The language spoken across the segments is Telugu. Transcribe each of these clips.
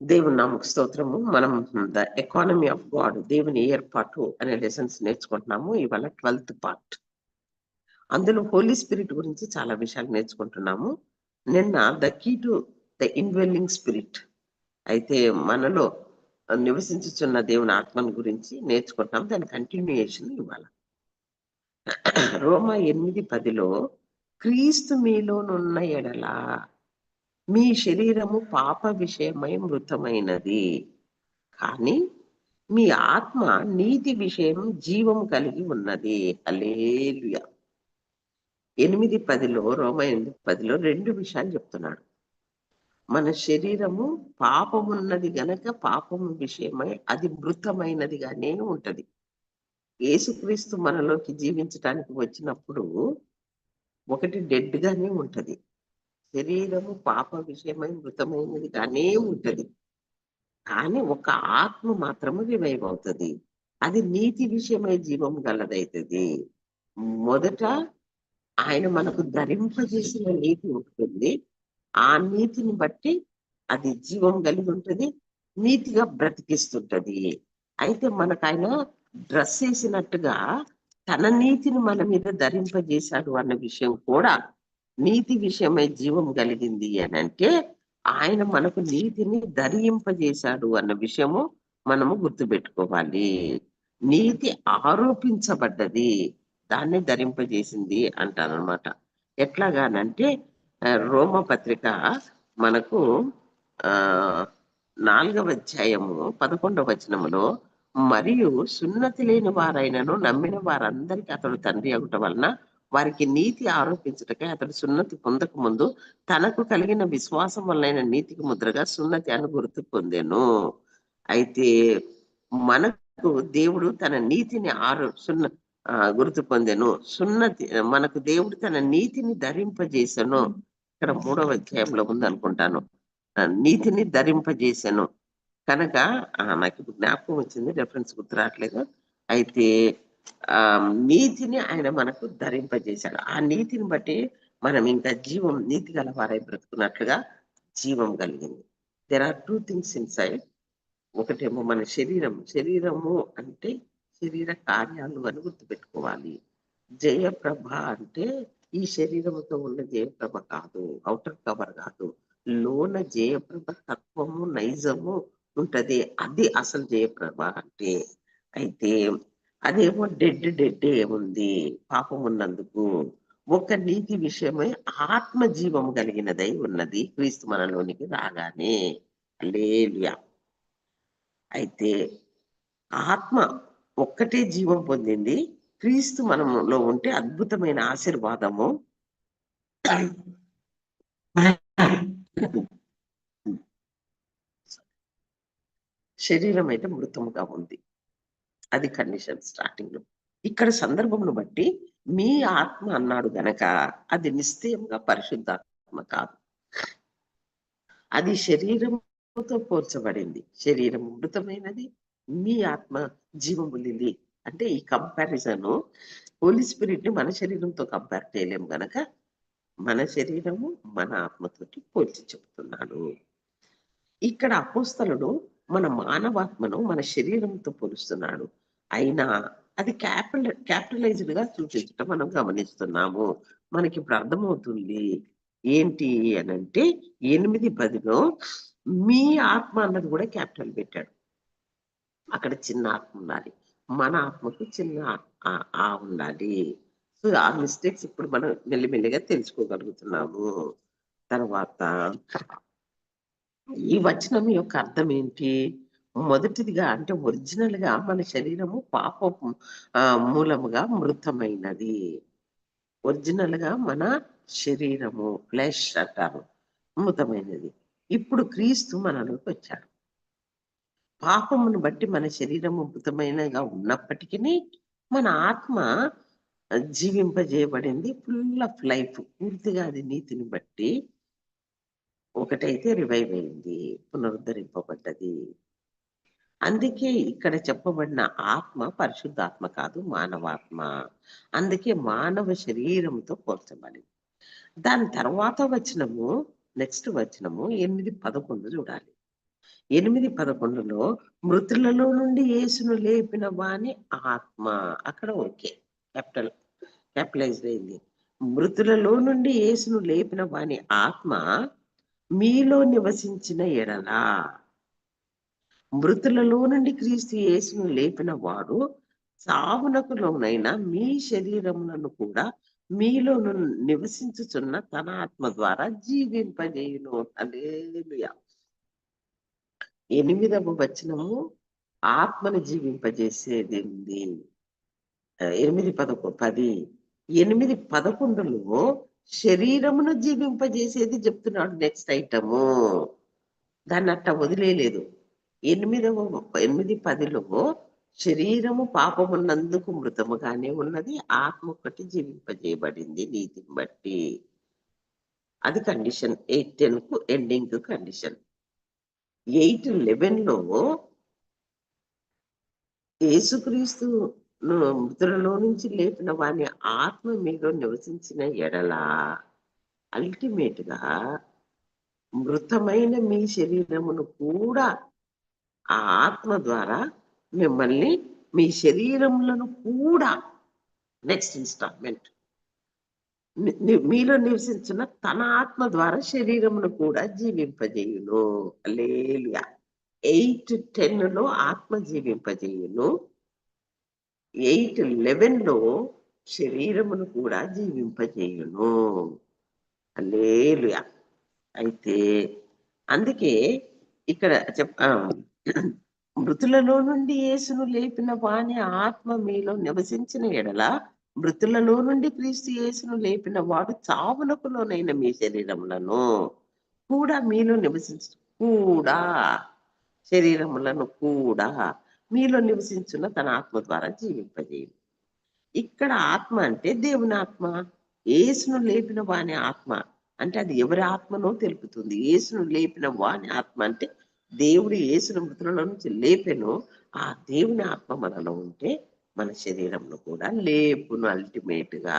దేవుని నామకు స్తోత్రము. మనం ద ఎకానమీ ఆఫ్ గాడ్ దేవుని ఏర్పాటు అనే లెసన్స్ నేర్చుకుంటున్నాము. ఇవాళ ట్వెల్త్ పార్ట్ అందులో హోలీ స్పిరిట్ గురించి చాలా విషయాలు నేర్చుకుంటున్నాము. నిన్న the key to the indwelling spirit అయితే మనలో నివసించుచున్న దేవుని ఆత్మను గురించి నేర్చుకుంటున్నాం దాని కంటిన్యూయేషన్ ఇవాళ. రోమా ఎనిమిది పదిలో క్రీస్తు మీలోనున్న ఎడలా మీ శరీరము పాప విషయమై మృతమైనది. కానీ మీ ఆత్మ నీతి విషయం జీవం కలిగి ఉన్నది. అలేలుయ ఎనిమిది పదిలో రోమ ఎనిమిది పదిలో రెండు విషయాలు చెప్తున్నాడు. మన శరీరము పాపమున్నది గనక పాపము విషయమై అది మృతమైనదిగానే ఉంటది. ఏసుక్రీస్తు మనలోకి జీవించటానికి వచ్చినప్పుడు ఒకటి డెడ్ గానే ఉంటది. శరీరము పాప విషయమై మృతమైనదిగానే ఉంటది. కానీ ఒక ఆత్మ మాత్రము రివైవ్ అవుతుంది. అది నీతి విషయమై జీవం గలదైతుంది. మొదట ఆయన మనకు ధరింపజేసిన నీతి ఉంటుంది. ఆ నీతిని బట్టి అది జీవం కలిగి ఉంటుంది నీతిగా బ్రతికిస్తుంటది. అయితే మనకు ఆయన డ్రెస్ వేసినట్టుగా తన నీతిని మన మీద ధరింపజేశాడు అన్న విషయం కూడా నీతి విషయమై జీవం కలిగింది అని అంటే ఆయన మనకు నీతిని ధరింపజేశాడు అన్న విషయము మనము గుర్తుపెట్టుకోవాలి. నీతి ఆరోపించబడ్డది దాన్ని ధరింపజేసింది అంటారనమాట ఎట్లాగానంటే రోమ పత్రిక మనకు ఆ నాలుగవ అధ్యాయము పదకొండవ వచనములో మరియు సున్నతి లేని వారైనను నమ్మిన వారందరికీ అతడు తండ్రి అగుట వలన వారికి నీతి ఆరోపించటకే అతడు సున్నతి పొందక ముందు తనకు కలిగిన విశ్వాసం వలన నీతికి ముద్రగా సున్నతి అని గుర్తు పొందాను. అయితే మనకు దేవుడు తన నీతిని ఆరో సున్న గుర్తు పొందాను. సున్నతి మనకు దేవుడు తన నీతిని ధరింపజేశాను ఇక్కడ మూడవ అధ్యాయంలో ఉందనుకుంటాను నీతిని ధరింపజేశాను కనుక నాకు ఇప్పుడు జ్ఞాపకం వచ్చింది రెఫరెన్స్ గుర్తు రావట్లేదు. అయితే నీతిని ఆయన మనకు ధరింపజేశాడు. ఆ నీతిని బట్టి మనం ఇంకా జీవం నీతి గల వారై బ్రతుకున్నట్లుగా జీవం కలిగింది. There are two things inside ఒకటేమో మన శరీరం. శరీరము అంటే శరీర కార్యాలు అని గుర్తుపెట్టుకోవాలి. జయప్రభ అంటే ఈ శరీరముతో ఉన్న జయప్రభ కాదు. అవుటర్ కవర్ కాదు. లోన జయప్రభ తత్వము నైజము ఉంటది. అది అసలు జయప్రభ అంటే. అయితే అదేమో డెడ్ డెడ్డే ఉంది పాపం ఉన్నందుకు. ఒక నీతి విషయమై ఆత్మ జీవం కలిగినదై ఉన్నది క్రీస్తు మనలోనికి రాగానే. లేలుయా అయితే ఆత్మ ఒక్కటే జీవం పొందింది. క్రీస్తు మనలో ఉంటే అద్భుతమైన ఆశీర్వాదము. శరీరం అయితే మృతముగా ఉంది. అది కండిషన్ స్టార్టింగ్లో. ఇక్కడ సందర్భమును బట్టి మీ ఆత్మ అన్నాడు గనక అది నిశ్చయంగా పరిశుద్ధాత్మ కాదు. అది శరీరంతో పోల్చబడింది. శరీరం మృతమైనది మీ ఆత్మ జీవం అంటే ఈ కంపారిజన్ హోలీ స్పిరిట్ని మన శరీరంతో కంపేర్ చేయలేము గనక మన శరీరము మన ఆత్మతోటి పోల్చి చెప్తున్నాడు. ఇక్కడ అపోస్తలుడు మన మానవాత్మను మన శరీరంతో పోలుస్తున్నాడు. అయినా అది క్యాపిటల్ క్యాపిటలైజ్డ్గా సూచించటం మనం గమనిస్తున్నాము. మనకి ఇప్పుడు అర్థమవుతుంది. ఏంటి అని అంటే ఎనిమిది పదిలో మీ ఆత్మ అన్నది కూడా క్యాపిటల్ పెట్టాడు. అక్కడ చిన్న ఆత్మ ఉండాలి. మన ఆత్మకు చిన్న ఆ ఉండాలి. సో ఆ మిస్టేక్స్ ఇప్పుడు మనం మెల్లిమెల్లిగా తెలుసుకోగలుగుతున్నాము. తర్వాత ఈ వచనం యొక్క అర్థం ఏంటి? మొదటిదిగా అంటే ఒరిజినల్గా మన శరీరము పాప మూలముగా మృతమైనది. ఒరిజినల్గా మన శరీరము ఫ్లెష్ అంటారు మృతమైనది. ఇప్పుడు క్రీస్తు మనలోకి వచ్చాడు. పాపమును బట్టి మన శరీరము మృతమైనగా ఉన్నప్పటికీ మన ఆత్మ జీవింపజేయబడింది ఫుల్ ఆఫ్ లైఫ్. పూర్తిగా అది నీతిని బట్టి ఒకటైతే రివైవ్ అయింది పునరుద్ధరింపబడ్డది. అందుకే ఇక్కడ చెప్పబడిన ఆత్మ పరిశుద్ధాత్మ కాదు మానవాత్మ. అందుకే మానవ శరీరంతో పోల్చబడింది. దాని తర్వాత వచ్చినము నెక్స్ట్ వచ్చినము ఎనిమిది పదకొండు చూడాలి. ఎనిమిది పదకొండులో మృతులలో నుండి యేసును లేపిన వాని ఆత్మ. అక్కడ ఓకే క్యాపిటల్ క్యాపిటలైజ్డ్ అయింది. మృతులలో నుండి యేసును లేపిన వాని ఆత్మ మీలో నివసించిన ఎడల. మృతులలో నుండి క్రీస్తు యేసును లేపిన వాడు సావునకు లోనైన మీ శరీరములను కూడా మీలో నివసించుచున్న తన ఆత్మ ద్వారా జీవింపజేయును. అలేలుయా ఎనిమిదవ వచనము ఆత్మను జీవింపజేసేది ఎనిమిది పదకొ పది. ఎనిమిది పదకొండులో శరీరమును జీవింపజేసేది చెప్తున్నాడు నెక్స్ట్ ఐటము. దాన్ని అట్ట వదిలేదు ఎనిమిదవ ఎనిమిది పదిలో శరీరము పాపమున్నందుకు మృతముగానే ఉన్నది. ఆత్మ ఒకటి జీవింపజేయబడింది నీతిని బట్టి. అది కండిషన్ ఎయిట్ టెన్కు ఎండింగ్ కండిషన్. ఎయిట్ లెవెన్లో యేసుక్రీస్తు మృతులలో నుంచి లేపిన వాని ఆత్మ మీలో నివసించిన ఎడల అల్టిమేట్గా మృతమైన మీ శరీరమును కూడా ఆ ఆత్మ ద్వారా మిమ్మల్ని మీ శరీరములను కూడా నెక్స్ట్ ఇన్స్టాల్మెంట్ మీలో నివసించిన తన ఆత్మ ద్వారా శరీరమును కూడా జీవింపజేయును. లేలియా ఎయిట్ టెన్లో ఆత్మ జీవింపజేయును. ఎయిట్ లెవెన్లో శరీరమును కూడా జీవింపజేయును. లేలుయా అయితే అందుకే ఇక్కడ చెప్ మృతులలో నుండి యేసును లేపిన వాని ఆత్మ మీలో నివసించిన ఎడల మృతులలో నుండి క్రీస్తు యేసును లేపిన వాడు చావులకు లోనైన మీ శరీరములను కూడా మీలో నివసించు కూడా శరీరములను కూడా మీలో నివసించున్న తన ఆత్మ ద్వారా జీవింపజేయు ఇక్కడ ఆత్మ అంటే దేవుని ఆత్మ. యేసును లేపిన వాని ఆత్మ అంటే అది ఎవరి ఆత్మనో తెలుపుతుంది. యేసును లేపిన వాని ఆత్మ అంటే దేవుడు యేసును మృతులలో నుంచి లేపెను ఆ దేవుని ఆత్మ మనలో ఉంటే మన శరీరంలో కూడా లేపును అల్టిమేట్గా.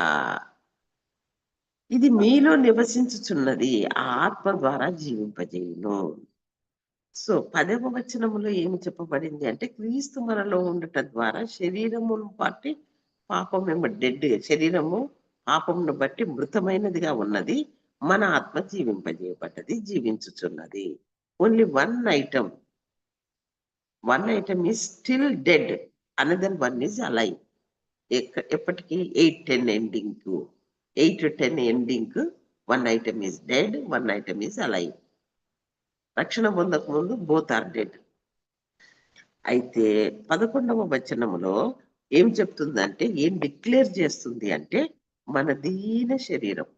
ఇది మీలో నివసించుచున్నది ఆ ఆత్మ ద్వారా జీవింపజేయును. సో పదవ వచనములో ఏమి చెప్పబడింది అంటే క్రీస్తు మనలో ఉండట ద్వారా శరీరమును బట్టి పాపం ఏమో డెడ్ శరీరము పాపమును బట్టి మృతమైనదిగా ఉన్నది మన ఆత్మ జీవింపజేయబడ్డది జీవించుచున్నది. Only one item one item is still dead another one is alive ఎప్పటికీ eight ten ending eight ten ending one item is dead one item is alive రక్షణ పొందక ముందు బోత్ ఆర్ డెడ్ అయితే పదకొండవ వచనములో ఏం చెప్తుందంటే ఏం డిక్లేర్ చేస్తుంది అంటే మన దీన శరీరం.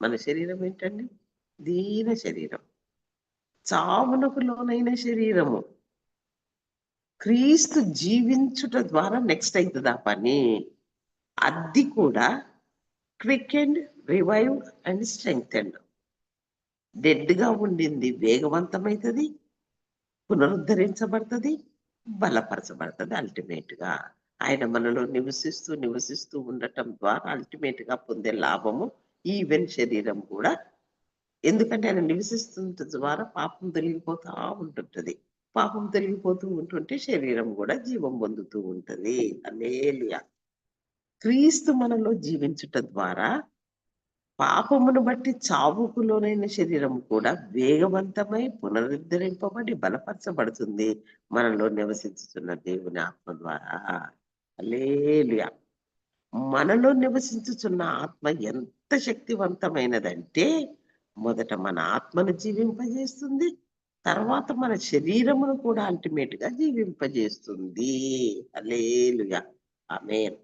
మన శరీరం ఏంటండి? దీన శరీరం. చావునకు లోనైన శరీరము. క్రీస్తు జీవించుట ద్వారా నెక్స్ట్ అవుతుంది ఆ పని. అది కూడా quick and revive and strength and డెడ్గా ఉండింది వేగవంతమైతుంది పునరుద్ధరించబడుతుంది బలపరచబడుతుంది అల్టిమేట్గా. ఆయన మనలో నివసిస్తూ నివసిస్తూ ఉండటం ద్వారా అల్టిమేట్గా పొందే లాభము ఈవెన్ శరీరం కూడా ఎందుకంటే ఆయన నివసిస్తుంట ద్వారా పాపం తొలగిపోతా ఉంటుంటది. పాపం తొలగిపోతూ ఉంటుంటే శరీరం కూడా జీవం పొందుతూ ఉంటుంది. అలేలియా క్రీస్తు మనలో జీవించుట ద్వారా పాపమును బట్టి చావుకు లోనైన శరీరం కూడా వేగవంతమై పునరుద్ధరింపబడి బలపరచబడుతుంది. మనలో నివసించుతున్న దేవుని ఆత్మ ద్వారా. అలేలుయా మనలో నివసించుచున్న ఆత్మ ఎంత శక్తివంతమైనదంటే మొదట మన ఆత్మను జీవింపజేస్తుంది తర్వాత మన శరీరమును కూడా అల్టిమేట్గా జీవింపజేస్తుంది. అలేలుగా ఆమేన్.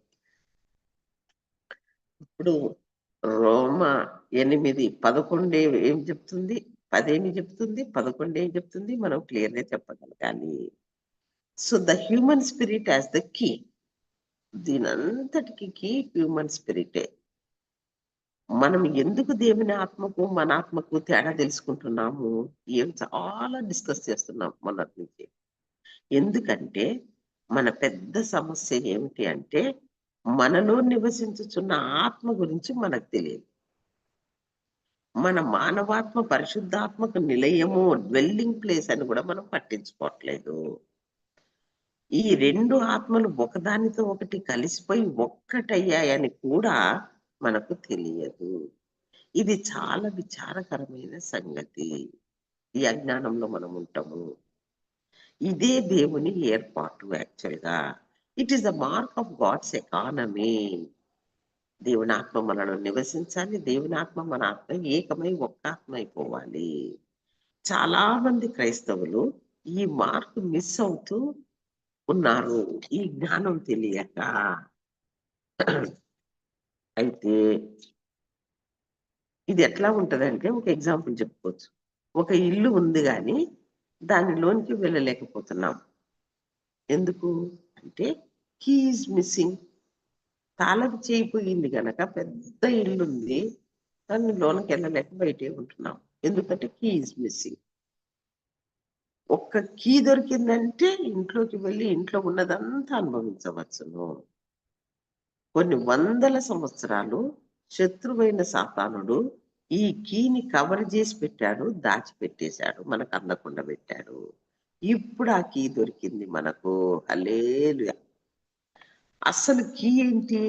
ఇప్పుడు రోమ ఎనిమిది పదకొండు ఏం చెప్తుంది? పదేమి చెప్తుంది? పదకొండు ఏం చెప్తుంది? మనం క్లియర్గా చెప్పగలగాలి so the human spirit as the key. దీనంతటికి key human స్పిరిటే. మనం ఎందుకు దేవుని ఆత్మకు మన ఆత్మకు తేడా తెలుసుకుంటున్నాము? ఏం చాలా డిస్కస్ చేస్తున్నాం మొన్నటి నుంచి. ఎందుకంటే మన పెద్ద సమస్య ఏమిటి అంటే మనలో నివసించుచున్న ఆత్మ గురించి మనకు తెలియదు. మన మానవాత్మ పరిశుద్ధాత్మకు నిలయము డ్వెల్లింగ్ ప్లేస్ అని కూడా మనం పట్టించుకోవట్లేదు. ఈ రెండు ఆత్మలు ఒకదానితో ఒకటి కలిసిపోయి ఒక్కటయ్యాయని కూడా మనకు తెలియదు. ఇది చాలా విచారకరమైన సంగతి. ఈ అజ్ఞానంలో మనం ఉంటాము. ఇదే దేవుని ఏర్పాటు యాక్చువల్గా. It is the mark of God's economy దేవుని ఆత్మ మనలో నివసించాలి. దేవుని ఆత్మ మన ఆత్మ ఏకమై ఒక్క ఆత్మ అయిపోవాలి చాలా మంది క్రైస్తవులు ఈ మార్క్ మిస్ అవుతూ ఉన్నారు. ఈ జ్ఞానం తెలియక. అయితే ఇది ఎట్లా ఉంటుందంటే ఒక ఎగ్జాంపుల్ చెప్పుకోవచ్చు. ఒక ఇల్లు ఉంది కానీ దానిలోనికి వెళ్ళలేకపోతున్నాం. ఎందుకు? అంటే కీజ్ మిస్సింగ్ తాళపు చేయిపోయింది గనక పెద్ద ఇల్లు ఉంది దాన్ని లోనకి వెళ్ళలేక బయటే ఉంటున్నాం. ఎందుకంటే కీజ్ మిస్సింగ్ ఒక్క కీ దొరికిందంటే ఇంట్లోకి వెళ్ళి ఇంట్లో ఉన్నదంతా అనుభవించవచ్చును. కొన్ని వందల సంవత్సరాలు శత్రువైన సాతానుడు ఈ కీని కవర్ చేసి పెట్టాడు దాచిపెట్టేశాడు మనకు అందకుండా పెట్టాడు. ఇప్పుడు ఆ కీ దొరికింది మనకు. హలేలు అసలు కీ ఏంటి?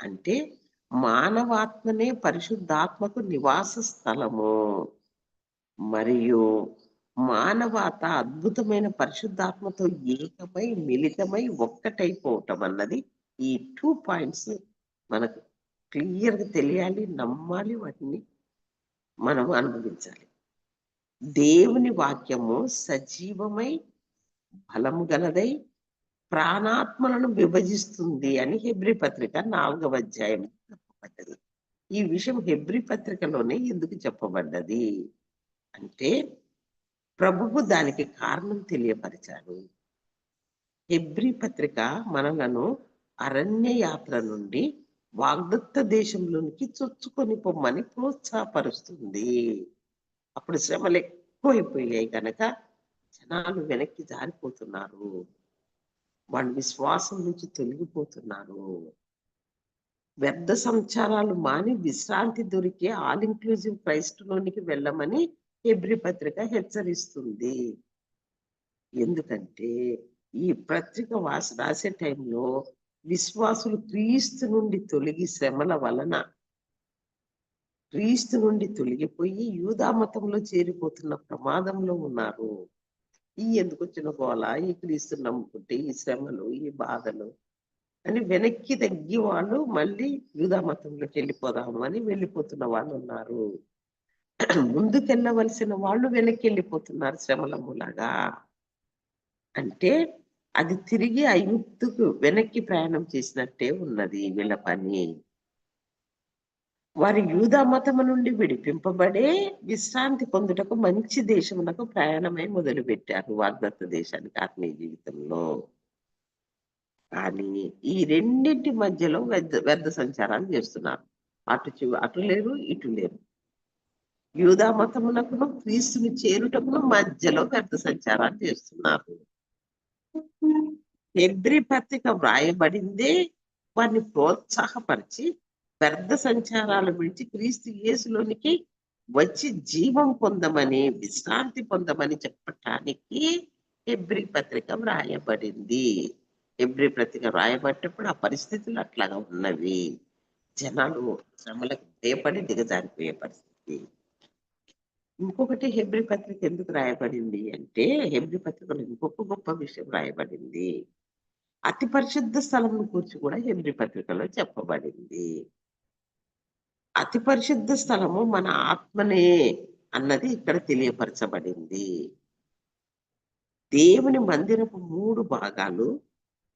అంటే మానవాత్మనే పరిశుద్ధాత్మకు నివాస స్థలము. మరియు మానవాత అద్భుతమైన పరిశుద్ధాత్మతో ఏకమై మిళితమై ఒక్కటైపోవటం అన్నది ఈ టూ పాయింట్స్ మనకు క్లియర్గా తెలియాలి నమ్మాలి వాటిని మనం అనుభవించాలి. దేవుని వాక్యము సజీవమై బలము గలదై ప్రాణాత్మలను విభజిస్తుంది అని హెబ్రి పత్రిక నాలుగవ అధ్యాయం చెప్పబడ్డది. ఈ విషయం హెబ్రి పత్రికలోనే ఎందుకు చెప్పబడ్డది? అంటే ప్రభువు దానికి కారణం తెలియపరిచాడు. హెబ్రి పత్రిక మనలను అరణ్య యాత్ర నుండి వాగ్దత్త దేశంలోనికి చొచ్చుకొని పొమ్మని ప్రోత్సాహపరుస్తుంది. అప్పుడు శ్రమలు ఎక్కువైపోయాయి కనుక జనాలు వెనక్కి జారిపోతున్నారు. వాళ్ళు విశ్వాసం నుంచి తొలగిపోతున్నారు. వ్యర్థ సంచారాలు మాని విశ్రాంతి దొరికే ఆల్ ఇంక్లూజివ్ క్రైస్ట్ లోనికి వెళ్ళమని హెబ్రి పత్రిక హెచ్చరిస్తుంది. ఎందుకంటే ఈ పత్రిక వాస రాసే టైంలో విశ్వాసులు క్రీస్తు నుండి తొలగి శ్రమల వలన క్రీస్తు నుండి తొలగిపోయి యూదా మతంలో చేరిపోతున్న ప్రమాదంలో ఉన్నారు. ఈ ఎందుకు వచ్చిన గోల ఈ క్రీస్తు నమ్ముకుంటే ఈ శ్రమలు ఈ బాధలు అని వెనక్కి తగ్గి వాళ్ళు మళ్ళీ యూదా మతంలోకి వెళ్ళిపోదాము అని వెళ్ళిపోతున్న వాళ్ళు ఉన్నారు. ముందుకెళ్ళవలసిన వాళ్ళు వెనక్కి వెళ్ళిపోతున్నారు శ్రమల మూలాగా. అంటే అది తిరిగి ఐగుప్తుకు వెనక్కి ప్రయాణం చేసినట్టే ఉన్నది వీళ్ళ పని. వారి యూదా మతము నుండి విడిపింపబడే విశ్రాంతి పొందుటకు మంచి దేశమునకు ప్రయాణమై మొదలు పెట్టారు వాగ్దత్త దేశానికి ఆత్మీయ జీవితంలో. కానీ ఈ రెండింటి మధ్యలో వ్యర్థ వ్యర్థ సంచారాలు చేస్తున్నారు. అటు అటు లేరు ఇటు లేరు. యూదా మతమునకును క్రీస్తుని చేరుటకును మధ్యలో వ్యర్థ సంచారాలు చేస్తున్నారు. హెబ్రి పత్రిక వ్రాయబడిందే వారిని ప్రోత్సాహపరిచి వ్యర్థ సంచారాలు విడిచి క్రీస్తు యేసులోనికి వచ్చి జీవం పొందమని విశ్రాంతి పొందమని చెప్పటానికి ఎబ్రి పత్రిక వ్రాయబడింది. హెబ్రి పత్రిక వ్రాయబడ్డప్పుడు ఆ పరిస్థితులు అట్లాగా ఉన్నవి. జనాలు శ్రమలకు భయపడి దిగజారిపోయే పరిస్థితి. ఇంకొకటి హెబ్రి పత్రిక ఎందుకు రాయబడింది అంటే హెబ్రి పత్రికలో ఇంకొక గొప్ప విషయం రాయబడింది. అతి పరిశుద్ధ స్థలం గురించి కూడా హెబ్రి పత్రికలో చెప్పబడింది. అతి పరిశుద్ధ స్థలము మన ఆత్మనే అన్నది ఇక్కడ తెలియపరచబడింది. దేవుని మందిరపు మూడు భాగాలు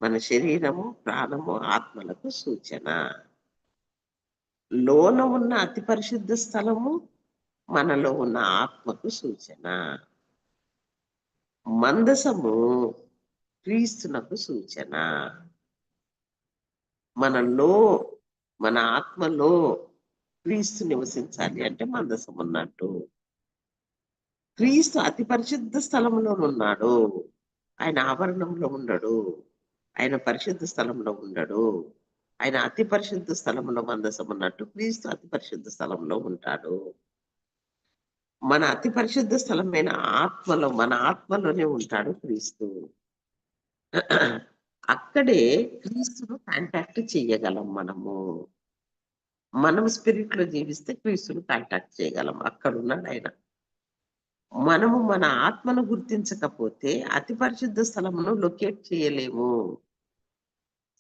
మన శరీరము ప్రాణము ఆత్మలకు సూచన. లోన ఉన్న అతి పరిశుద్ధ స్థలము మనలో ఉన్న ఆత్మకు సూచన. మందసము క్రీస్తునకు సూచన. మనలో మన ఆత్మలో క్రీస్తు నివసించాలి అంటే మందసం ఉన్నట్టు. క్రీస్తు అతి పరిశుద్ధ స్థలంలో ఉన్నాడు. ఆయన ఆవరణంలో ఉండడు. ఆయన పరిశుద్ధ స్థలంలో ఉండడు. ఆయన అతి పరిశుద్ధ స్థలంలో మందసం ఉన్నట్టు క్రీస్తు అతి పరిశుద్ధ స్థలంలో ఉంటాడు. మన అతి పరిశుద్ధ స్థలమైన ఆత్మలో మన ఆత్మలోనే ఉంటాడు క్రీస్తు. అక్కడే క్రీస్తును కాంటాక్ట్ చేయగలం మనము. మనం స్పిరిట్లో జీవిస్తే క్రీస్తును కాంటాక్ట్ చేయగలం. అక్కడ ఉన్నాడు ఆయన. మనము మన ఆత్మను గుర్తించకపోతే అతి పరిశుద్ధ స్థలమును లొకేట్ చేయలేము.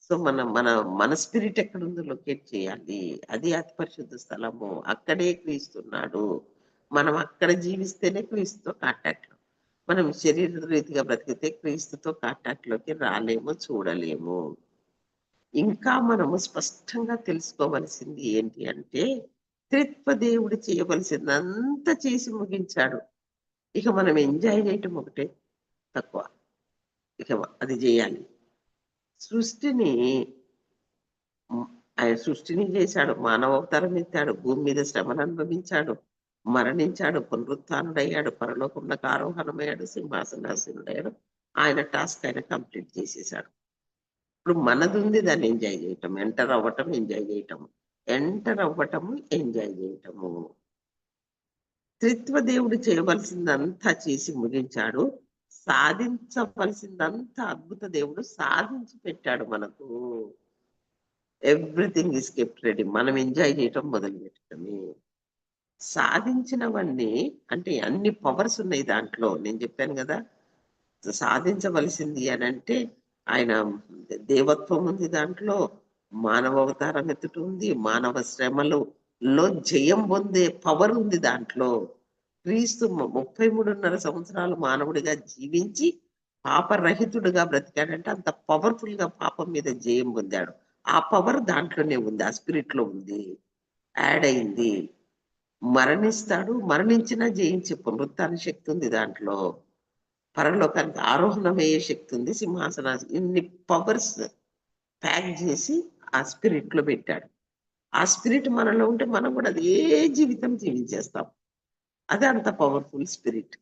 సో మనం మన మన స్పిరిట్ ఎక్కడుందో లొకేట్ చేయాలి. అది అతి పరిశుద్ధ స్థలము. అక్కడే క్రీస్తున్నాడు. మనం అక్కడ జీవిస్తేనే క్రీస్తుతో కాంటాక్ట్లో మనం శరీర రీతిగా బ్రతికితే క్రీస్తుతో కాంటాక్ట్లోకి రాలేము చూడలేము. ఇంకా మనము స్పష్టంగా తెలుసుకోవలసింది ఏంటి అంటే త్రిత్వ దేవుడు చేయవలసిందంతా చేసి ముగించాడు. ఇక మనం ఎంజాయ్ చేయటం ఒకటే తక్కువ. ఇక అది చేయాలి. సృష్టిని ఆయన సృష్టిని చేశాడు మానవ అవతారం ఎత్తాడు భూమి మీద శ్రమను అనుభవించాడు. మరణించాడు పునరుత్డయ్యాడు పరలోకంలోకి ఆరోహణమయ్యాడు సింహాసనాసీనుడయ్యాడు. ఆయన టాస్క్ ఆయన కంప్లీట్ చేసేసాడు ఇప్పుడు మనది ఉంది దాన్ని ఎంజాయ్ చేయటం ఎంటర్ అవ్వటం ఎంజాయ్ చేయటం ఎంటర్ అవ్వటము ఎంజాయ్ చేయటము. త్రిత్వ దేవుడు చేయవలసిందంతా చేసి ముగించాడు. సాధించవలసిందంతా అద్భుత దేవుడు సాధించి పెట్టాడు మనకు. ఎవ్రీథింగ్ ఇస్ కెప్ట్ రెడీ మనం ఎంజాయ్ చేయటం మొదలు పెట్టడమే సాధించినవన్నీ అంటే అన్ని పవర్స్ ఉన్నాయి దాంట్లో. నేను చెప్పాను కదా సాధించవలసింది అని అంటే ఆయన దేవత్వం ఉంది దాంట్లో మానవ అవతారం ఎత్తుట ఉంది మానవ శ్రమలు లో జయం పొందే పవర్ ఉంది దాంట్లో. క్రీస్తు ముప్పై మూడున్నర సంవత్సరాలు మానవుడిగా జీవించి పాపరహితుడుగా బ్రతికాడంటే అంత పవర్ఫుల్గా పాపం మీద జయం పొందాడు. ఆ పవర్ దాంట్లోనే ఉంది ఆ స్పిరిట్లో ఉంది. యాడ్ అయింది. మరణిస్తాడు మరణించినా జయించే పునరుత్న శక్తి ఉంది దాంట్లో. పరలోకానికి ఆరోహణమయ్యే శక్తి ఉంది సింహాసన ఇన్ని పవర్స్ ప్యాక్ చేసి ఆ స్పిరిట్లో పెట్టాడు. ఆ స్పిరిట్ మనలో ఉంటే మనం కూడా అదే జీవితం జీవించేస్తాం. అదే అంత powerful spirit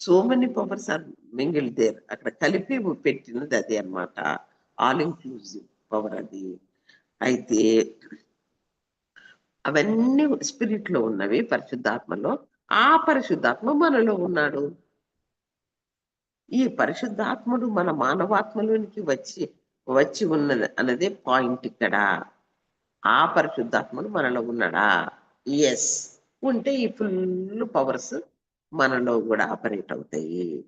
so many powers are mingle there అక్కడ కలిపి పెట్టినది అదే అన్నమాట. ఆల్ ఇంక్లూజివ్ పవర్ అది. అయితే అవన్నీ స్పిరిట్లో ఉన్నవి పరిశుద్ధాత్మలో. ఆ పరిశుద్ధాత్మ మనలో ఉన్నాడు. ఈ పరిశుద్ధాత్ముడు మన మానవాత్మలోనికి వచ్చి వచ్చి ఉన్నది అన్నదే పాయింట్ ఇక్కడ. ఆ పరిశుద్ధాత్ముడు మనలో ఉన్నాడా? ఎస్ ఉంటే ఈ ఫుల్ పవర్స్ మనలో కూడా ఆపరేట్ అవుతాయి.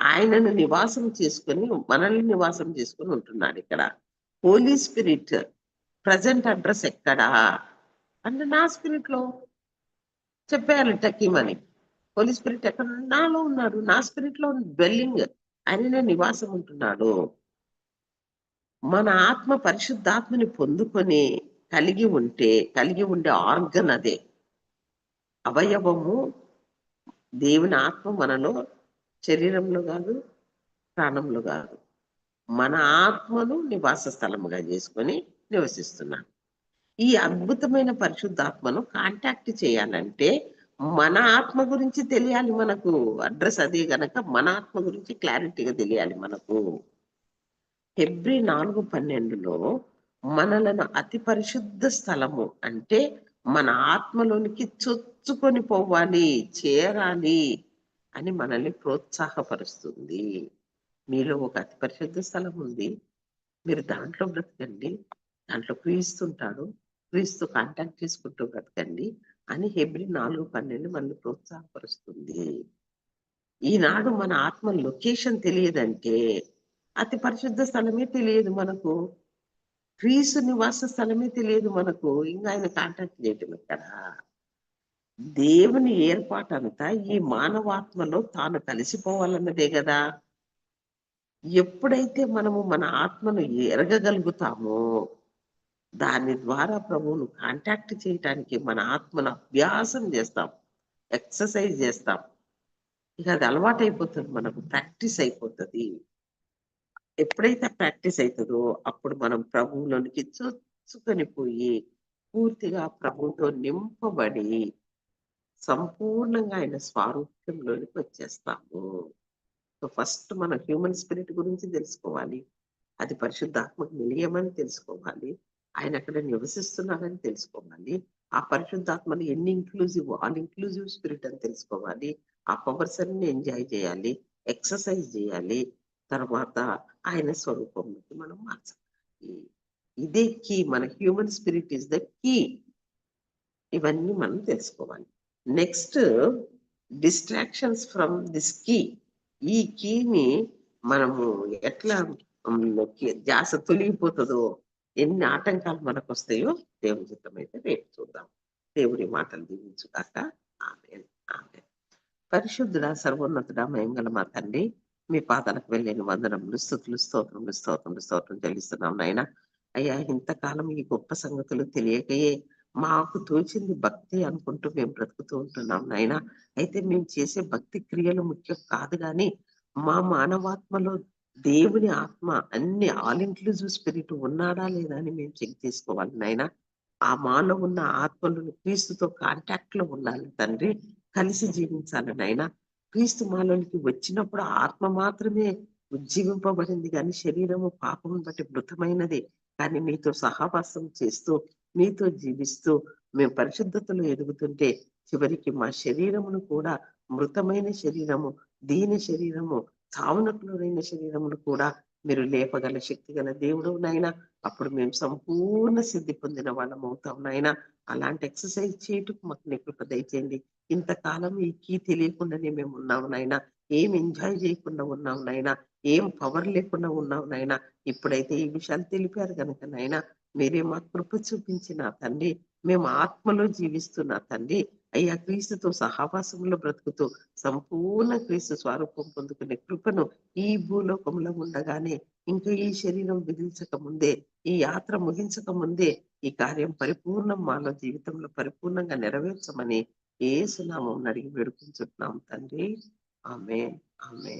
ఆయనను నివాసం చేసుకొని మనల్ని నివాసం చేసుకొని ఉంటున్నాడు ఇక్కడ. హోలీ స్పిరిట్ ప్రజెంట్ అడ్రస్ ఎక్కడా? అంటే నా స్పిరిట్లో చెప్పారు టకీమని హోలీ స్పిరిట్ ఎక్కడ నాలో ఉన్నాడు? నా స్పిరిట్లో బెల్లింగ్ డ్వెల్లింగ్ ఆయననే నివాసం ఉంటున్నాడు. మన ఆత్మ పరిశుద్ధాత్మని పొందుకొని కలిగి ఉంటే కలిగి ఉండే ఆర్గన్ అదే. అవయవము దేవుని ఆత్మ మనలో శరీరంలో కాదు ప్రాణంలో కాదు. మన ఆత్మను నివాస స్థలముగా చేసుకొని నివసిస్తున్నాడు. ఈ అద్భుతమైన పరిశుద్ధాత్మను కాంటాక్ట్ చేయాలంటే మన ఆత్మ గురించి తెలియాలి మనకు. అడ్రస్ అదే గనక మన ఆత్మ గురించి క్లారిటీగా తెలియాలి మనకు. ఫిబ్రి నాలుగు పన్నెండులో మనలను అతి పరిశుద్ధ స్థలము అంటే మన ఆత్మలోనికి చొచ్చుకొని పోవాలి చేరాలి అని మనల్ని ప్రోత్సాహపరుస్తుంది. మీలో ఒక అతి పరిశుద్ధ స్థలం ఉంది. మీరు దాంట్లో బ్రతకండి. దాంట్లో క్రీస్తుంటాడు. క్రీస్తు కాంటాక్ట్ చేసుకుంటూ బ్రతకండి అని హెబ్రి నాలుగు పన్నెండు మనల్ని ప్రోత్సాహపరుస్తుంది. ఈనాడు మన ఆత్మ లొకేషన్ తెలియదంటే అతి పరిశుద్ధ స్థలమే తెలియదు మనకు. క్రీస్తు నివాస స్థలమే తెలియదు మనకు. ఇంకా ఆయన కాంటాక్ట్ చేయటం ఎక్కడ? దేవుని ఏర్పాటంతా ఈ మానవాత్మలో తాను కలిసిపోవాలన్నదే కదా. ఎప్పుడైతే మనము మన ఆత్మను ఎరగగలుగుతామో దాని ద్వారా ప్రభువును కాంటాక్ట్ చేయటానికి మన ఆత్మను అభ్యాసం చేస్తాం. ఎక్సర్సైజ్ చేస్తాం. ఇక అది అలవాటైపోతుంది మనకు. ప్రాక్టీస్ అయిపోతుంది. ఎప్పుడైతే ప్రాక్టీస్ అవుతుందో అప్పుడు మనం ప్రభువులోనికి చొచ్చుకొని పోయి పూర్తిగా ప్రభువుతో నింపబడి సంపూర్ణంగా ఆయన స్వారూప్యంలోనికి వచ్చేస్తాము. సో ఫస్ట్ మన హ్యూమన్ స్పిరిట్ గురించి తెలుసుకోవాలి. అది పరిశుద్ధాత్మకు నిలయమని తెలుసుకోవాలి. ఆయన అక్కడ నివసిస్తున్నారని తెలుసుకోవాలి ఆ పరిశుద్ధాత్మని ఎన్ని ఇంక్లూజివ్ అన్ ఇంక్లూజివ్ స్పిరిట్ అని తెలుసుకోవాలి. ఆ పవర్స్ అన్ని ఎంజాయ్ చేయాలి ఎక్సర్సైజ్ చేయాలి. తర్వాత ఆయన స్వరూపంలోకి మనం మార్చాలి. ఇదే కీ మన human spirit is the key ఇవన్నీ మనం తెలుసుకోవాలి. Next distractions from this key ఈ కీని మనము ఎట్లా ఉమ్, ధ్యాస తొలగిపోతుందో ఎన్ని ఆటంకాలు మనకు వస్తాయో దేవుని చిత్తం అయితే రేపు చూద్దాం. దేవుడి మాటలు దీవించుగాక ఆమె ఆమె పరిశుద్ధుడ సర్వోన్నతుడ మయంగళ మా తండ్రి మీ పాదాలకు వెళ్ళిన వందనములు స్థుతులు స్తోత్రములు స్తోత్రములు స్తోత్రం చెల్లిస్తున్నాం నాయన. అయ్యా ఇంతకాలం ఈ గొప్ప సంగతులు తెలియకయే మాకు తోచింది భక్తి అనుకుంటూ మేము బ్రతుకుతూ ఉంటున్నాం నాయన. అయితే మేము చేసే భక్తి క్రియలు ముఖ్యం కాదు కానీ మా మానవాత్మలో దేవుని ఆత్మ అన్ని ఆల్ ఇంక్లూజివ్ స్పిరిట్ ఉన్నాడా లేదా అని మేము చెక్ చేసుకోవాలి నాయన. ఆ మాలో ఉన్న ఆత్మలను క్రీస్తుతో కాంటాక్ట్లో ఉండాలి తండ్రి. కలిసి జీవించాలి నాయన. క్రీస్తు మాలోనికి వచ్చినప్పుడు ఆత్మ మాత్రమే ఉజ్జీవింపబడింది కానీ శరీరము పాపం బట్టి మృతమైనది. కానీ మీతో సహవాసం చేస్తూ మీతో జీవిస్తూ మేము పరిశుద్ధతలో ఎదుగుతుంటే చివరికి మా శరీరమును కూడా మృతమైన శరీరము దీని శరీరము చావునకులైన శరీరమును కూడా మీరు లేపగల శక్తి గల దేవుడు నాయన. అప్పుడు మేము సంపూర్ణ సిద్ధి పొందిన వాళ్ళం అవుతాం నాయన. అలాంటి ఎక్సర్సైజ్ చేయటకు మాకు నీ దయచేయండి. ఇంతకాలం ఈ కీ తెలియకుండానే మేము ఉన్నాం నాయన. ఏం ఎంజాయ్ చేయకుండా ఉన్నాం నాయన. ఏం పవర్ లేకుండా ఉన్నాం నాయన. ఇప్పుడైతే ఈ విషయాలు తెలిపారు కనుక నాయన. మీరే మా కృప చూపించిన తండ్రి. మేము ఆత్మలో జీవిస్తున్న తండ్రి. అయ్యా క్రీస్తుతో సహవాసంలో బ్రతుకుతూ సంపూర్ణ క్రీస్తు స్వరూపం పొందుకునే కృపను ఈ భూలోకంలో ఉండగానే ఇంకా ఈ శరీరం విధించక ముందే ఈ యాత్ర ముగించక ముందే ఈ కార్యం పరిపూర్ణం మాలో జీవితంలో పరిపూర్ణంగా నెరవేర్చమని ఏ సునామం అడిగి వేడుకుంటున్నాం తండ్రి. ఆమె ఆమె